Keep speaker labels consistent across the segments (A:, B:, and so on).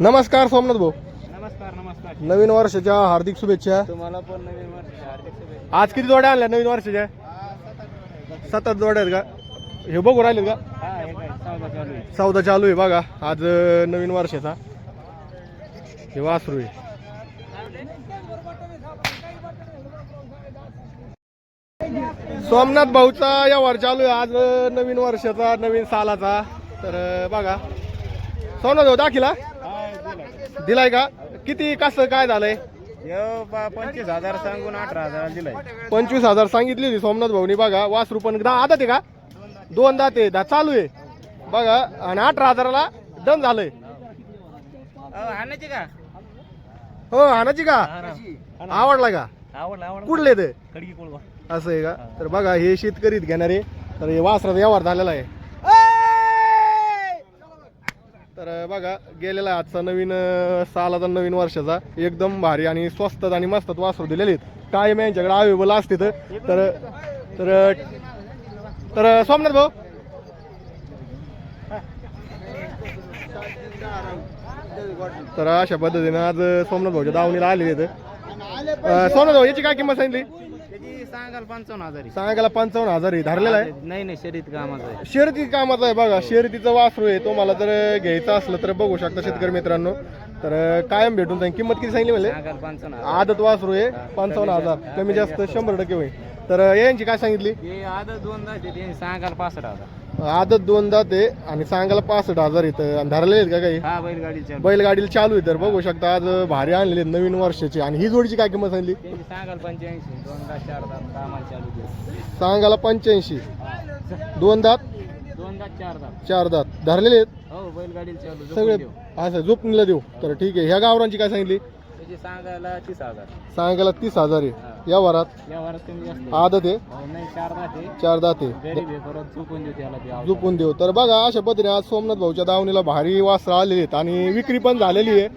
A: नमस्कार सोमनाथ भाऊ.
B: नमस्कार नमस्कार.
A: नवीन वर्षाच्या हार्दिक शुभेच्छा.
B: तुम्हाला पण नवीन वर्ष हार्दिक शुभेच्छा.
A: आज किती जोड्या आणल्या नवीन वर्षाच्या? सात आठ जोड्या आहेत. का? हे बघू राहिलेत का?
B: हा हे काय सौदा चालू आहे.
A: चौदा चालू आहे बघा. आज अं, नवीन वर्षाचा. हे वासरू आहे. सोमनाथ भाऊचा व्यवहार चालू आहे. आज अं, नवीन वर्षाचा नवीन सालाचा. तर अं, बघा. सोमनाथ भाऊ दाखिला. दिलाय का? किती कसं काय झालंय?
B: पंचवीस हजार सांगून अठरा हजार दिलाय.
A: पंचवीस हजार सांगितली होती सोमनाथ भाऊनी बघा वासरू पण दहा आदत आहे का? दोन दात दहा चालू आहे. बघा आणि अठरा हजाराला डन झालंय.
B: आणायची का?
A: हो हानाची का? आवडला का? कुठले ते? असं आहे का? तर बघा हे शेतकरीत घेणारे. तर हे वासराचा व्यवहार झालेला आहे. तर बघा गेलेला आहे आजचा नवीन सालाचा नवीन वर्षाचा. एकदम भारी आणि स्वस्तात आणि मस्तात वासरू दिलेले आहेत. टाईम यांच्याकडे अवेलेबल असते तर. तर तर तर सोमनाथ भाऊ. तर अशा पद्धतीने आज सोमनाथ भाऊच्या दावणीला आलेले आहेत. सोमनाथ भाऊ याची काय किंमत सांगितली?
B: सांगाल पंचावन्न हजार.
A: सांगायला पंचावन्न हजार आहे धरलेला आहे?
B: नाही नाही शरीर कामाचं आहे.
A: शर्यती कामाचा आहे बघा शर्यतीचं वासरू आहे तुम्हाला जर घ्यायचं असलं तर बघू शकता शेतकरी मित्रांनो. तर कायम भेटून जाईल किंमत किती सांगली म्हणजे
B: सांगाल पंचावन्न हजार.
A: आदत वासरू आहे पंचावन्न हजार. कमी जास्त शंभर टक्के होईल. तर यांची काय सांगितली?
B: हे आदत दोन दात आहे, त्यांनी सांगाल पासष्ट हजार.
A: आदत दोन दात आहे आणि सांगायला पासष्ट हजार येतं आणि धरलेले आहेत का काही?
B: हा बैलगाडी चालू.
A: बैलगाडीला चालू आहे तर बघू शकता आज भारी आणलेले आहेत नवीन वर्षाची. आणि ही जोडीची काय किंमत
B: त्यांनी सांगाल पंच्याऐंशी. दोन दात चार दात. कामाला चालू दे
A: सांगायला पंच्याऐंशी. दोन दात?
B: दोन दात चार दात.
A: चार दात. धरलेले आहेत?
B: हो चालू.
A: सगळे
B: देऊ.
A: असं झोपणीला देऊ. तर ठीक आहे. ह्या गावरांची काय सांगितली?
B: त्याची सांगायला तीस हजार.
A: सांगायला तीस हजार आहे. या वरात
B: या वारात कमी जास्त.
A: आदत आहे
B: हो, नाही चार दात. आहे
A: चार दात. आहे
B: गरीब आहे परत चुकून देऊ त्याला ते आवडतं.
A: झुपून देऊ. तर बघा अशा पद्धतीने आज सोमनाथ भाऊच्या दावणीला भारी वासरं आलेली आहेत आणि विक्री पण झालेली आहे.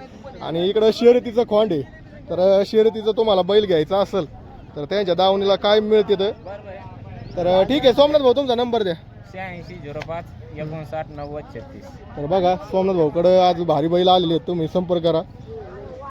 A: आणि इकडं शर्यतीचं खोंड आहे. तर शर्यतीचं तुम्हाला बैल घ्यायचा असेल तर त्यांच्या दावणीला काय मिळते तर तर ठीक आहे सोमनाथ भाऊ तुमचा नंबर द्या.
B: शहाऐंशी झिरो पाच एकोणसाठ नव्वद छत्तीस.
A: तर बघा सोमनाथ भाऊकडं आज भारी बैल आलेले आहेत. तुम्ही संपर्क करा.